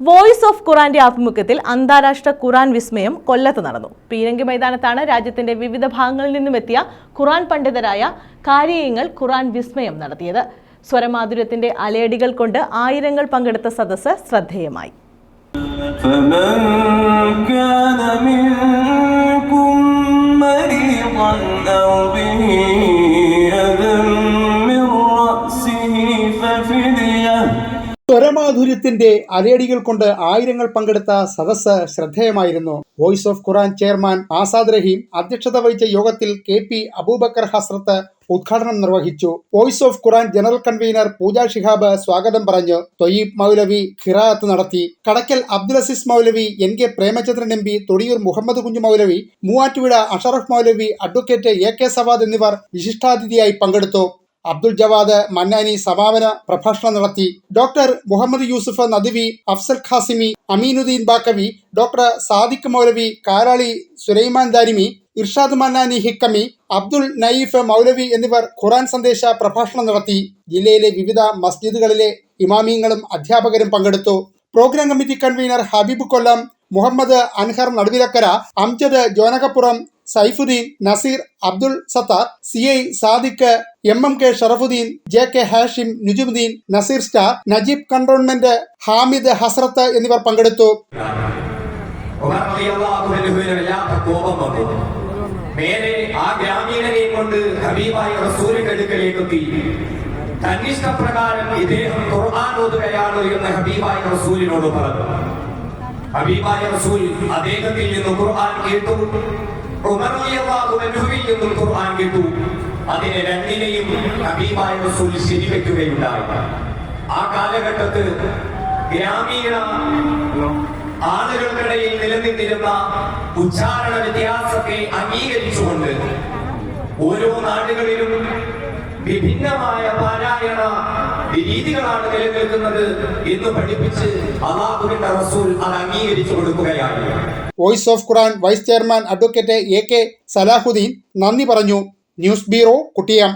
Voice of ഖുറാന്റെ ആഭിമുഖ്യത്തിൽ അന്താരാഷ്ട്ര ഖുറാൻ വിസ്മയം കൊല്ലത്ത് നടന്നു പീരങ്കി മൈതാനത്താണ് രാജ്യത്തിന്റെ വിവിധ ഭാഗങ്ങളിൽ നിന്നുമെത്തിയ ഖുറാൻ പണ്ഡിതരായ കാര്യങ്ങൾ ഖുറാൻ വിസ്മയം നടത്തിയത് സ്വരമാധുര്യത്തിന്റെ അലയടികൾ കൊണ്ട് ആയിരങ്ങൾ പങ്കെടുത്ത സദസ്സ് ശ്രദ്ധേയമായി فمن كان منكم مريضا أو به أذى من رأسه ففدية സ്വരമാധുര്യത്തിന്റെ അലയടികൾ കൊണ്ട് ആയിരങ്ങൾ പങ്കെടുത്ത സദസ്സ് ശ്രദ്ധേയമായിരുന്നു. Voice of Quran chairman Azad Rahim അധ്യക്ഷത വഹിച്ച യോഗത്തിൽ കെ പി അബൂബക്കർ ഹസ്രത്ത് ഉദ്ഘാടനം നിർവഹിച്ചു. Voice of Quran general convener Pooja Shihab സ്വാഗതം പറഞ്ഞു. തൊയ്യീബ് മൗലവി ഖിറാത്ത് നടത്തി. Kadakkal Abdul Aziz Maulavi N K Premachandran M P Thodiyoor Muhammad Kunju Maulavi Muvattupuzha Ashraf Maulavi advocate A K Sawad എന്നിവർ വിശിഷ്ടാതിഥിയായി പങ്കെടുത്തു. അബ്ദുൾ ജവാദ് മന്നാനി സമാപന പ്രഭാഷണം നടത്തി ഡോക്ടർ മുഹമ്മദ് യൂസുഫ് നദവി അഫ്സൽ ഖാസിമി അമീനുദ്ദീൻ ബാക്കവി ഡോക്ടർ സാദിഖ് മൗലവി കാരാളി സുലൈമാൻ ദാരിമി ഇർഷാദ് മന്നാനി ഹിക്കമി അബ്ദുൾ നയീഫ് മൗലവി എന്നിവർ ഖുറാൻ സന്ദേശ പ്രഭാഷണം നടത്തി. ജില്ലയിലെ വിവിധ മസ്ജിദുകളിലെ ഇമാമിയങ്ങളും അധ്യാപകരും പങ്കെടുത്തു. Programme committee convener Habib Kollam Muhammad Anhar Naduvilakkara Amjad Jonakappuram Saifuddin Nazeer Abdul Sattar C I Sadiq M M K Sharafuddin J K Hashim Nujumuddin Nazeer star Najeeb cantonment Hamid Hazrat എന്നിവർ പങ്കെടുത്തു. കോപം വന്നു നേരെ ആ ഗ്രാമീണനെ കൊണ്ട് ഹബീബായ റസൂലിന്റെ അടുക്കലേക്കെത്തി തന്നിഷ്ടപ്രകാരം ഇദ്ദേഹം ഖുർആൻ ഓതുകയാണ് എന്ന് ഹബീബായ റസൂലിനോട് പറഞ്ഞു. ഹബീബായ റസൂൽ അദ്ദേഹത്തിൽ നിന്ന് ഖുർആൻ കേട്ടു. നിന്നും ഖുർആൻ കിട്ടു. അതിനെ രണ്ടിനെയും ഹബീബായ റസൂൽ ശരിവെക്കുകയുണ്ടായി. ആ കാലഘട്ടത്തിൽ ഗ്രാമീണ ആളുകൾക്കിടയിൽ നിലനിന്നിരുന്ന ഉച്ചാരണ വ്യത്യാസത്തെ അംഗീകരിച്ചുകൊണ്ട് ഓരോ നാടുകളിലും വിഭിന്നമായ പാരായണ രീതികളാണ് നിലനിൽക്കുന്നത് എന്ന് പഠിപ്പിച്ച് അള്ളാഹുവിന്റെ റസൂൽ അത് അംഗീകരിച്ചു കൊടുക്കുകയാണ്. Voice of Quran vice chairman advocate A K Salahuddin നന്ദി പറഞ്ഞു. News bureau കുട്ടിയം